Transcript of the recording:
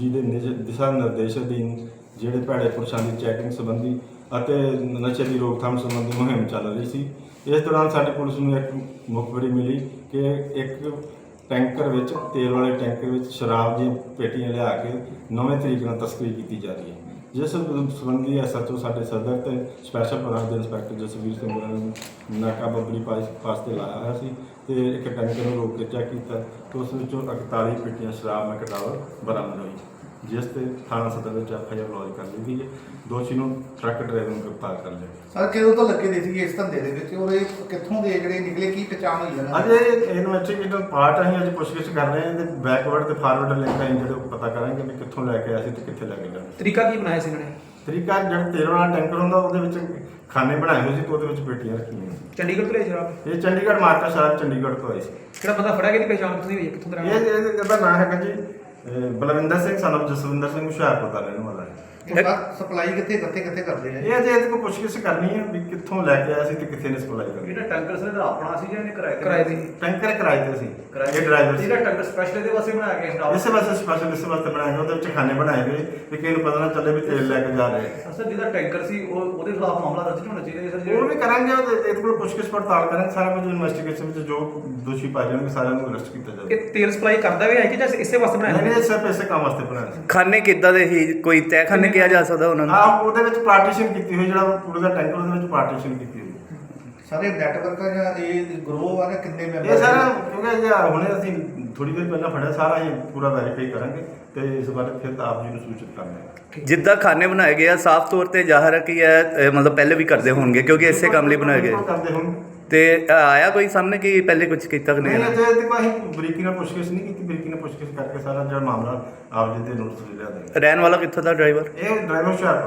ਜਿਹਦੇ ਨਿਜ- ਦਿਸ਼ਾ ਨਿਰਦੇਸ਼ ਅਧੀਨ ਜਿਹੜੇ ਭੈੜੇ ਪੁਰਸ਼ਾਂ ਦੀ ਚੈਕਿੰਗ ਸੰਬੰਧੀ ਅਤੇ ਨਸ਼ੇ ਦੀ ਰੋਕਥਾਮ ਸੰਬੰਧੀ ਮੁਹਿੰਮ ਚੱਲ ਰਹੀ ਸੀ। ਇਸ ਦੌਰਾਨ ਸਾਡੀ ਪੁਲਿਸ ਨੂੰ ਇੱਕ ਮੁਖਬਰੀ ਮਿਲੀ ਕਿ ਇੱਕ ਟੈਂਕਰ ਵਿੱਚ, ਤੇਲ ਵਾਲੇ ਟੈਂਕਰ ਵਿੱਚ ਸ਼ਰਾਬ ਦੀਆਂ ਪੇਟੀਆਂ ਲਿਆ ਕੇ ਨਵੇਂ ਤਰੀਕ ਨਾਲ ਤਸਕਰੀ ਕੀਤੀ ਜਾ ਰਹੀ ਹੈ। ਜਿਸ ਸੰਬੰਧੀ ਐਸਐਚਓ ਸਾਡੇ ਸਦਰ ਤੇ ਸਪੈਸ਼ਲ ਬ੍ਰਾਂਚ ਦੇ ਇੰਸਪੈਕਟਰ ਜਸਵੀਰ ਸਿੰਘ ਹੋਰਾਂ ਨੇ ਨਾਕਾਬੰਦੀ ਪਾਸ ਪਾਸ ਤੇ ਲਾਇਆ ਹੋਇਆ ਸੀ ਤੇ ਇੱਕ ਟੈਂਕਰ ਨੂੰ ਰੋਕ ਕੇ ਚੈੱਕ ਕੀਤਾ ਤੇ ਉਸ ਵਿੱਚੋਂ 41 ਪੇਟੀਆਂ ਸ਼ਰਾਬ ਮੈਕਡਾਵਰ ਬਰਾਮਦ ਹੋਈ। ਜਿਸ ਤੇ ਥਾਣਾ ਸਦਰ ਵਿੱਚ ਐਫਆਈਆਰ ਲੌਜ ਕਰ ਲਈ ਗਈ ਹੈ। ਦੋਸ਼ੀ ਨੂੰ ਟਰੱਕ ਡਰਾਈਵਰ ਨੂੰ ਗ੍ਰਿਫਤਾਰ ਕਰ ਲਿਆ। ਸਰ ਕਿਦੋਂ ਤੋਂ ਲੱਗੇ ਦੇ ਸੀਗੇ ਇਸ ਧੰਦੇ ਦੇ ਵਿੱਚ? ਔਰ ਇਹ ਕਿੱਥੋਂ ਦੇ ਜਿਹੜੇ ਨਿਕਲੇ ਕੀ ਪਛਾਣ ਹੋਈ ਇਹਨਾਂ ਅੱਜ ਇਹ ਇਨਵੈਸਟੀਗੇਟਰ ਪਾਰਟ ਅਸੀਂ ਅੱਜ ਪੁੱਛਗਿੱਛ ਕਰ ਰਹੇ ਹਾਂ ਤੇ ਬੈਕਵਰਡ ਤੇ ਫਾਰਵਰਡ ਲਿੰਕ ਅਸੀਂ ਜਿਹੜੇ ਉਹ ਪਤਾ ਕਰਾਂਗੇ ਵੀ ਕਿੱਥੋਂ ਲੈ ਕੇ ਆਏ ਸੀ ਤੇ ਕਿੱਥੇ ਲੈ ਕੇ ਜਾਣਾ ਤਰੀਕਾ ਕੀ ਬਣਾਇਆ ਸੀ ਇਹਨਾਂ ਨੇ? ਤਰੀਕਾ ਜਿਹੜਾ ਤੇਲ ਵਾਲਾ ਟੈਂਕਰ ਹੁੰਦਾ ਉਹਦੇ ਵਿੱਚ ਖਾਨੇ ਬਣਾਏ ਹੋਏ ਸੀ ਤੇ ਉਹਦੇ ਵਿੱਚ ਪੇਟੀਆਂ ਰੱਖੀਆਂ ਸੀ। ਚੰਡੀਗੜ੍ਹ ਤੋਂ ਲਿਆ ਸ਼ਰਾਬ? ਇਹ ਚੰਡੀਗੜ੍ਹ ਮਾਰਕਾ ਸ਼ਰਾਬ ਚੰਡੀਗੜ੍ਹ ਤੋਂ ਆਈ ਸੀ। ਕਿਹੜਾ ਬੰਦਾ ਫੜਿਆ ਗਿਆ ਦੀ ਪਛਾਣ ਕਿੱਥੋਂ ਦੀ ਹੋਈ ਹੈ? ਕਿੱਥੋਂ ਦਾ ਰਹਿਣ ਇਹ ਵਾਲਾ? ਇਹਦਾ ਨਾਮ ਹੈਗਾ ਜੀ ਬਲਵਿੰਦਰ ਸਿੰਘ ਸਾਨੂੰ ਜਸਵਿੰਦਰ ਸਿੰਘ ਹੁਸ਼ਿਆਰਪੁਰ ਦਾ ਰਹਿਣ ਵਾਲਾ ਹੈ। ਸਪਲਾਈ ਕਿੱਥੇ ਕਿੱਥੇ ਕਿੱਥੇ ਕਰਦੇ ਆ ਇਹ ਅਜੇ ਇਹਦੇ ਕੋਲ ਪੁੱਛਗਿੱਛ ਕਰਨੀ ਹੈ ਵੀ ਕਿੱਥੋਂ ਲੈ ਕੇ ਆਇਆ ਸੀ ਤੇ ਕਿੱਥੇ ਨੇ ਸਪਲਾਈ ਕਰਨੀ। ਇਹਦਾ ਟੰਕਰ ਸਰ ਦਾ ਆਪਣਾ ਸੀ ਜਾਂ ਇਹਨੇ ਕਿਰਾਏ ਤੇ ਕਿਰਾਏ ਦੀ ਟੈਂਕਰ ਕਿਰਾਏ ਤੇ ਸੀ। ਇਹ ਡਰਾਈਵਰ ਸੀ। ਇਹਦਾ ਟੰਕਰ ਸਪੈਸ਼ਲ ਇਹਦੇ ਵਾਸਤੇ ਬਣਾਇਆ ਗਿਆ ਸਟਾਫ ਇਸੇ ਵਾਸਤੇ ਸਪੈਸ਼ਲ ਇਸੇ ਵਾਸਤੇ ਬਣਾਇਆ ਗਿਆ। ਉਹਦੇ ਵਿੱਚ ਖਾਨੇ ਬਣਾਏ ਗਏ। ਵੀ ਕਿਸੇ ਨੂੰ ਪਤਾ ਨਾ ਚੱਲੇ ਵੀ ਤੇਲ ਲੈ ਕੇ ਜਾ ਰਹੇ। ਆ। ਸਰ ਜਿਹਦਾ ਟੈਂਕਰ ਸੀ ਉਹ ਉਹਦੇ ਖਿਲਾਫ ਮਾਮਲਾ ਦਰਜ ਹੋਣਾ ਚਾਹੀਦਾ ਸਰ ਉਹ ਵੀ ਕਰਾਂਗੇ ਇਹਦੇ ਕੋਲ ਪੁੱਛਗਿੱਛ ਪੜਤਾਲ ਕਰਾਂਗੇ। ਸਾਰਾ ਕੁਝ ਇਨਵੈਸਟੀਗੇਸ਼ਨ ਵਿੱਚ ਜੋ ਦੋਸ਼ੀ ਪਾਏ ਜਾਣਗੇ ਸਾਰਿਆਂ ਨੂੰ ਅਰੈਸਟ ਕੀਤਾ ਜਾਵੇਗਾ ਇਹ ਤੇਲ ਸਪਲਾਈ ਕਰਦਾ ਵੀ ਹੈ ਕਿ ਜਾਂ ਇਸੇ ਵਾਸਤੇ ਬਣਾਇਆ ਨਹੀਂ ਸਿਰਫ ਇਸੇ ਕੰਮ ਵਾਸਤੇ ਬਣਾਇਆ ਸੀ। ਖਾਨੇ ਕਿੱਦਾਂ ਦੇ ਹੀ ਕੋਈ ਤਹਿਖਾਨੇ ਕਿਹਾ ਜਾ ਸਕਦਾ ਉਹਨਾਂ ਨੂੰ। ਆਹ ਉਹਦੇ ਵਿੱਚ ਪਾਰਟੀਸ਼ਨ ਕੀਤੀ ਹੋਈ ਜਿਹੜਾ ਪੂਰੇ ਦਾ ਟੈਂਕਰ ਉਹਦੇ ਵਿੱਚ ਪਾਰਟੀਸ਼ਨ ਕੀਤੀ ਹੋਈ। ਸਾਰੇ ਨੈਟਵਰਕ ਆ ਜਾਂ ਇਹ ਗਰੋਹ ਆ ਜਾਂ ਕਿੰਨੇ ਮੈਂਬਰ ਇਹ ਸਾਰਾ ਕਿਉਂਕਿ ਇਹ ਹੁਣੇ ਅਸੀਂ ਥੋੜੀ ਦੇਰ ਪਹਿਲਾਂ ਫੜਿਆ ਸਾਰਾ ਇਹ ਪੂਰਾ ਵੈਰੀਫਾਈ ਕਰਾਂਗੇ ਤੇ ਇਸ ਬਾਰੇ ਫਿਰ ਆਪ ਜੀ ਨੂੰ ਸੂਚਿਤ ਕਰਾਂਗੇ ਜਿੱਦਾਂ ਖਾਨੇ ਬਣਾਏ ਗਏ ਆ ਸਾਫ਼ ਤੌਰ ਤੇ ਜ਼ਾਹਰ ਹੈ ਕਿ ਇਹ ਅਹ, ਮਤਲਬ ਪਹਿਲੇ ਵੀ ਕਰਦੇ ਹੋਣਗੇ ਕਿਉਂਕਿ ਇਸੇ ਕੰਮ ਲਈ ਬਣਾਏ ਗਏ। ਕਰਦੇ ਹੁਣ ਤੇ ਆਇਆ ਕੋਈ ਸਾਹਮਣੇ ਕਿ ਪਹਿਲੇ ਕੁਝ ਕੀਤਾ ਕਿ ਨਹੀਂ? ਨਹੀਂ ਅਜੇ ਤੇ ਕੋਈ ਬਰੀਕੀ ਨਾਲ ਪੁੱਛਗਿੱਛ ਨਹੀਂ ਕੀਤੀ। ਬਰੀਕੀ ਨਾਲ ਪੁੱਛਗਿੱਛ ਕਰਕੇ ਸਾਰਾ ਜਿਹੜਾ ਮਾਮਲਾ ਆਪ ਜੀ ਦੇ ਨੋਟਿਸ ਲਿਆ ਦੇ ਰਹਿਣ ਵਾਲਾ ਕਿੱਥੋਂ ਦਾ ਡਰਾਈਵਰ ਇਹ ਡਰਾਈਵਰ ਹੁਸ਼ਿਆਰਪੁਰ